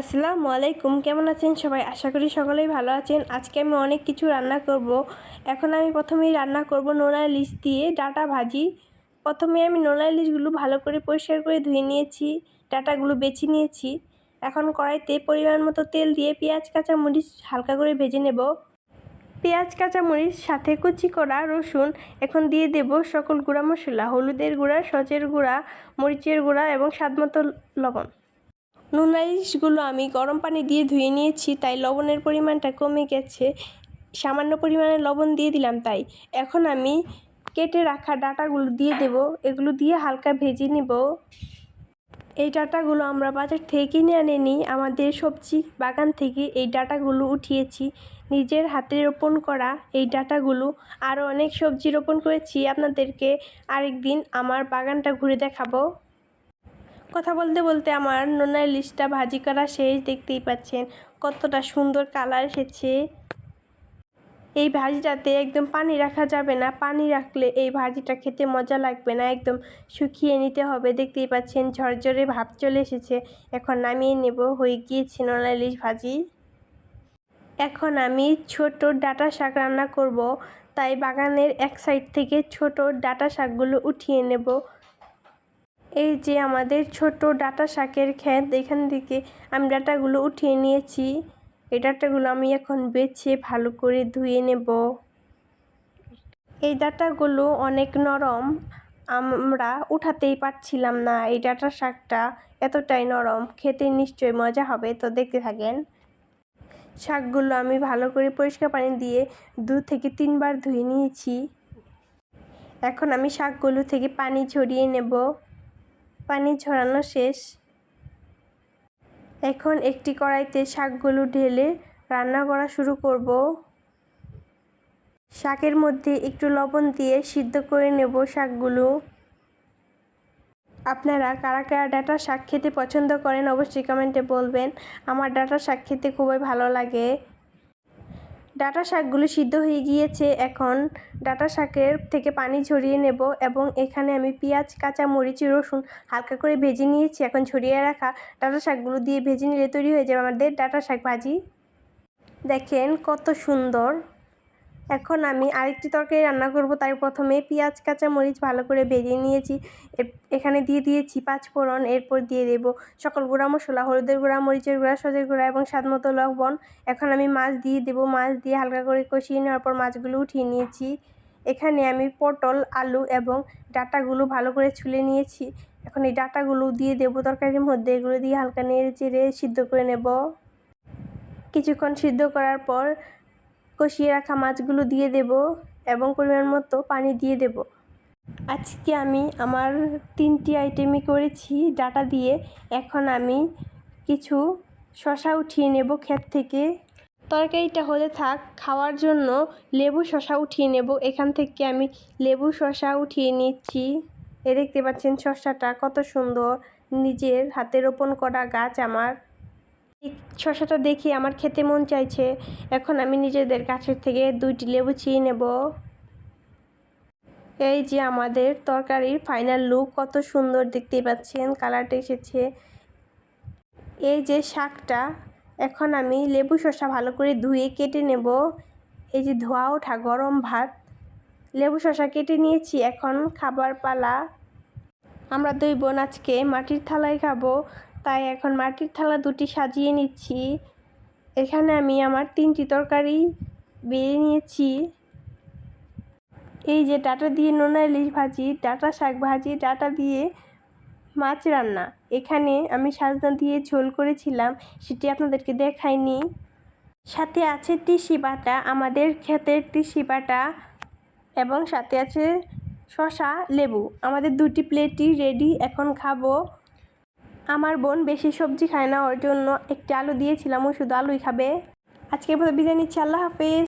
আসসালামু আলাইকুম, কেমন আছেন সবাই? আশা করি সকলেই ভালো আছেন। আজকে আমি অনেক কিছু রান্না করব। এখন আমি প্রথমেই রান্না করব নোনা ইলিশ দিয়ে ডাটা ভাজি। প্রথমে আমি নোনা ইলিশগুলো ভালো করে পরিষ্কার করে ধুয়ে নিয়েছি, ডাটাগুলো বেছে নিয়েছি। এখন কড়াইতে পরিমাণ মতো তেল দিয়ে পেঁয়াজ কাঁচা মরিচ হালকা করে ভেজে নেব। পেঁয়াজ কাঁচা কাঁচামরিচ, সাথে কুচি করা রসুন, এখন দিয়ে দেব সকল গুঁড়া মশলা, হলুদের গুঁড়া সচের গুঁড়া, মরিচের গুঁড়া এবং স্বাদমতো লবণ। নুন আমি গরম পানি দিয়ে ধুয়ে নিয়েছি, তাই লবণের পরিমাণটা কমে গেছে। সামান্য পরিমাণে লবণ দিয়ে দিলাম তাই। এখন আমি কেটে রাখা ডাটাগুলো দিয়ে দেব। এগুলো দিয়ে হালকা ভেজে নেব। এই ডাটাগুলো আমরা বাজার থেকে কিনে আনে নিই আমাদের সবজি বাগান থেকে এই ডাটাগুলো উঠিয়েছি। নিজের হাতে রোপণ করা এই ডাটাগুলো। আরও অনেক সবজি রোপণ করেছি। আপনাদেরকে আরেক দিন আমার বাগানটা ঘুরে দেখাবো। কথা বলতে বলতে আমার নোনা ইলিশটা ভাজি করা শেষ, দেখতেই পাচ্ছেন কতটা সুন্দর কালার এসেছে। এই ভাজিটাতে একদম পানি রাখা যাবে না, পানি রাখলে এই ভাজিটা খেতে মজা লাগবে না, একদম শুকিয়ে নিতে হবে, দেখতেই পাচ্ছেন ঝরঝরে ভাব চলে এসেছে। এখন নামিয়ে নেব, হয়ে গিয়েছে নোনা ইলিশ ভাজি। এখন আমি ছোট ডাটা শাক রান্না করব, তাই বাগানের এক সাইড থেকে ছোট ডাটা শাকগুলো উঠিয়ে নেব। এই যে আমাদের ছোট ডাটা শাকের ক্ষেত, এখান থেকে আমি ডাটাগুলো উঠিয়ে নিয়েছি। এই ডাটাগুলো আমি এখন বেছে ভালো করে ধুয়ে নেব। এই ডাটাগুলো অনেক নরম, আমরা উঠাতেই পারছিলাম না এই ডাটা শাকটা, এতটাই নরম। খেতে নিশ্চয়ই মজা হবে, তো দেখতে থাকেন। শাকগুলো আমি ভালো করে পরিষ্কার পানি দিয়ে দু থেকে তিনবার ধুয়ে নিয়েছি। এখন আমি শাকগুলো থেকে পানি ঝরিয়ে নেব। পানি ঝরানো শেষ। এখন একটি কড়াইতে শাকগুলো ঢেলে রান্না করা শুরু করব। শাকের মধ্যে একটু লবণ দিয়ে সিদ্ধ করে নেব শাকগুলো। আপনারা কারা কারা ডাটা শাক খেতে পছন্দ করেন অবশ্যই কমেন্টে বলবেন। আমার ডাটা শাক খেতে খুবই ভালো লাগে। ডাটা শাকগুলো সিদ্ধ হয়ে গিয়েছে, এখন ডাটা শাকের থেকে পানি ঝরিয়ে নেব এবং এখানে আমি পেঁয়াজ, কাঁচা মরিচ, রসুন হালকা করে ভেজে নিয়েছি। এখন ছড়িয়ে রাখা ডাটা শাকগুলো দিয়ে ভেজে নিলে তৈরি হয়ে যাবে আমাদের ডাটা শাক ভাজি। দেখেন কত সুন্দর। এখন আমি আরেকটি তরকারি রান্না করব। তাই প্রথমে পেঁয়াজ কাঁচা মরিচ ভালো করে ভেজে নিয়েছি। এখানে দিয়ে দিয়েছি পাঁচ ফোড়ন, এরপর দিয়ে দেব সকল গুঁড়া মশলা, হলুদের গুঁড়া, মরিচের গুঁড়া, সজের গুঁড়া এবং স্বাদমতো লবণ। এখন আমি মাছ দিয়ে দেব। মাছ দিয়ে হালকা করে কষিয়ে নেওয়ার পর মাছগুলো উঠিয়ে নিয়েছি। এখানে আমি পটল, আলু এবং ডাটাগুলো ভালো করে ছুলে নিয়েছি। এখন এই ডাটাগুলো দিয়ে দেবো তরকারির মধ্যে। এগুলো দিয়ে হালকা নেড়ে চেড়ে সিদ্ধ করে নেব। কিছুক্ষণ সিদ্ধ করার পর কষিয়ে রাখা মাছগুলো দিয়ে দেব এবং পরিমাণ মতো পানি দিয়ে দেব। আজকে আমি আমার তিনটি আইটেমই করেছি ডাটা দিয়ে। এখন আমি কিছু শশা উঠিয়ে নেব ক্ষেত থেকে। তরকারিটা হলে থাক, খাওয়ার জন্য লেবু শশা উঠিয়ে নেব। এখান থেকে আমি লেবু শশা উঠিয়ে নিচ্ছি। এ দেখতে পাচ্ছেন শশাটা কত সুন্দর, নিজের হাতে রোপণ করা গাছ আমার। শশাটা দেখি আমার খেতে মন চাইছে। এখন আমি নিজেদের গাছের থেকে দুইটি লেবু ছিঁড়ে নেব। এই যে আমাদের তরকারির ফাইনাল লুক, কত সুন্দর দেখতে পাচ্ছেন, কালারটা এসেছে। এই যে শাকটা, এখন আমি লেবু শসা ভালো করে ধুয়ে কেটে নেব। এই যে ধোয়া ওঠা গরম ভাত, লেবু শসা কেটে নিয়েছি, এখন খাবার পালা। আমরা দুই বোন আজকে মাটির থালায় খাব। তাই এখন মাটির থালা দুটি সাজিয়ে নিচ্ছি। এখানে আমি আমার তিনটি তরকারি বেড়ে নিয়েছি। এই যে ডাটা দিয়ে নোনা ইলিশ ভাজি, ডাটা শাক ভাজি, ডাটা দিয়ে মাছ রান্না। এখানে আমি সাজনা দিয়ে ঝোল করেছিলাম, সেটি আপনাদেরকে দেখাইনি। সাথে আছে তিসি বাটা, আমাদের ক্ষেতের তিসি বাটা, এবং সাথে আছে শশা লেবু। আমাদের দুটি প্লেটই রেডি এখন খাব। আমার বোন বেশি সবজি খায় না, ওর জন্য একটি আলু দিয়েছিলাম, ও শুধু আলুই খাবে। আজকে বিদায় নিচ্ছি, আল্লাহ হাফেজ।